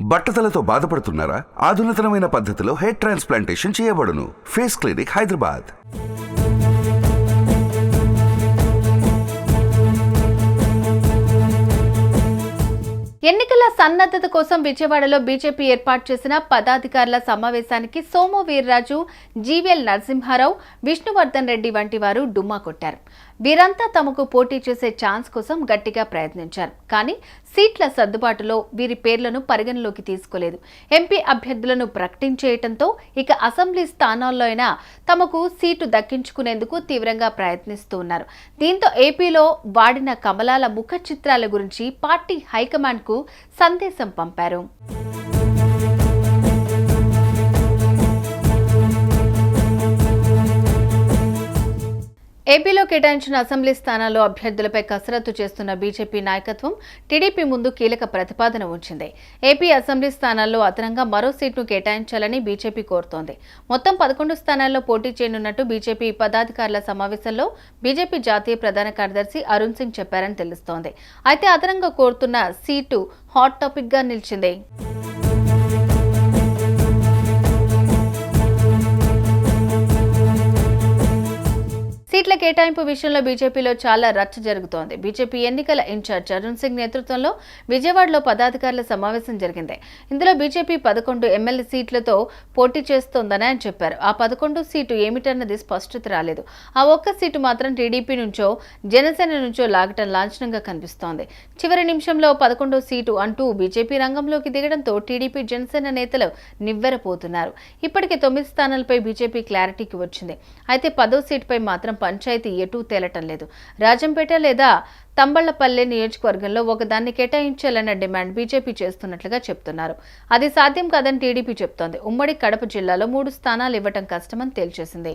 బట్టతలతో బాధపడుతున్నారా? ఆధునితనమైన పద్ధతిలో హెయిర్ ట్రాన్స్ప్లాంటేషన్ చేయబడును. Face clinic Hyderabad. ఎన్నికల సన్నద్ధత కోసం విజయవాడలో బీజేపీ ఏర్పాటు చేసిన పదాధికారుల సమావేశానికి సోము వీర్రాజు జీవీఎల్ నరసింహారావు విష్ణువర్ధన్ రెడ్డి వంటి వారు డుమ్మా కొట్టారు. వీరంతా తమకు పోటీ చేసే ఛాన్స్ కోసం గట్టిగా ప్రయత్నించారు. కానీ సీట్ల సర్దుబాటులో వీరి పేర్లను పరిగణలోకి తీసుకోలేదు. ఎంపీ అభ్యర్థులను ప్రకటించేయటంతో ఇక అసెంబ్లీ స్థానాల్లో అయినా తమకు సీటు దక్కించుకునేందుకు తీవ్రంగా ప్రయత్నిస్తూ ఉన్నారు. దీంతో ఏపీలో వాడిన కమలాల ముఖ చిత్రాల గురించి పార్టీ హైకమాండ్కు సందేశం పంపారు. ఏపీలో కేటాయించిన అసెంబ్లీ స్థానాల్లో అభ్యర్థులపై కసరత్తు చేస్తున్న బీజేపీ నాయకత్వం టీడీపీ ముందు కీలక ప్రతిపాదన ఉంచింది. ఏపీ అసెంబ్లీ స్థానాల్లో అదనంగా మరో సీట్ను కేటాయించాలని బీజేపీ కోరుతోంది. మొత్తం పదకొండు స్థానాల్లో పోటీ చేయనున్నట్టు బీజేపీ పదాధికారుల సమావేశంలో బీజేపీ జాతీయ ప్రధాన కార్యదర్శి అరుణ్ సింగ్ చెప్పారని తెలుస్తోంది. అయితే అదనంగా కోరుతున్న సీటు హాట్ టాపిక్గా నిలిచింది. సీట్ల కేటాయింపు విషయంలో బీజేపీలో చాలా రచ్చ జరుగుతోంది. బీజేపీ ఎన్నికల ఇన్ఛార్జ్ అరుణ్ సింగ్ నేతృత్వంలో విజయవాడలో పదాధికారుల సమావేశం జరిగింది. ఇందులో బీజేపీ పదకొండు ఎమ్మెల్యే సీట్లతో పోటీ చేస్తోందని ఆయన చెప్పారు. ఆ పదకొండు సీటు ఏమిటన్నది స్పష్టత రాలేదు. ఆ ఒక్క సీటు మాత్రం టీడీపీ నుంచో జనసేన నుంచో లాగటం లాంఛనంగా కనిపిస్తోంది. చివరి నిమిషంలో పదకొండో సీటు అంటూ బీజేపీ రంగంలోకి దిగడంతో టీడీపీ జనసేన నేతలు నివ్వెరపోతున్నారు. ఇప్పటికే తొమ్మిది స్థానాలపై బీజేపీ క్లారిటీకి వచ్చింది. అయితే పదో సీటుపై మాత్రం పంచాయతీ ఎటూ తేలటం లేదు. రాజంపేట లేదా తంబళ్ళపల్లె నియోజకవర్గంలో ఒకదాన్ని కేటాయించాలన్న డిమాండ్ బీజేపీ చేస్తున్నట్లుగా చెప్తున్నారు. అది సాధ్యం కాదని టీడీపీ చెప్తోంది. ఉమ్మడి కడప జిల్లాలో మూడు స్థానాలు ఇవ్వటం కష్టమని తేల్చేసింది.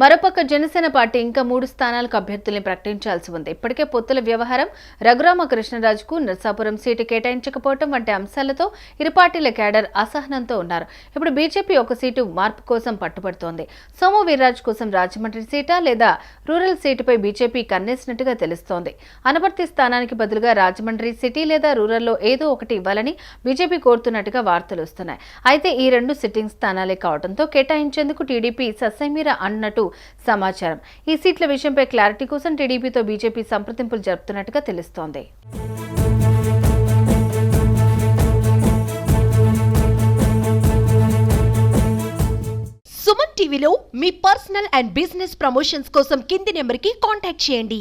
మరోపక్క జనసేన పార్టీ ఇంకా మూడు స్థానాలకు అభ్యర్థుల్ని ప్రకటించాల్సి ఉంది. ఇప్పటికే పొత్తుల వ్యవహారం రఘురామ కృష్ణరాజుకు నర్సాపురం సీటు కేటాయించకపోవడం వంటి అంశాలతో ఇరు పార్టీల కేడర్ అసహనంతో ఉన్నారు. ఇప్పుడు బీజేపీ ఒక సీటు మార్పు కోసం పట్టుబడుతోంది. సోము వీర్రాజు కోసం రాజమండ్రి సీటా లేదా రూరల్ సీటుపై బీజేపీ కన్నేసినట్టుగా తెలుస్తోంది. అనపర్తి స్థానానికి బదులుగా రాజమండ్రి సిటీ లేదా రూరల్లో ఏదో ఒకటి ఇవ్వాలని బీజేపీ కోరుతున్నట్టుగా వార్తలు వస్తున్నాయి. అయితే ఈ రెండు సిట్టింగ్ స్థానాలే కావడంతో కేటాయించేందుకు టీడీపీ ససైమీర అన్నట్టు సమాచారం. ఈ సీట్ల విషయంపై క్లారిటీ కోసం టీడీపీతో బీజేపీ సంప్రదింపులు జరుపుతున్నట్టుగా తెలుస్తోంది. సుమన్ టీవీలో మీ పర్సనల్ అండ్ బిజినెస్ ప్రమోషన్స్ కోసం కింది నెంబర్కి కాంటాక్ట్ చేయండి.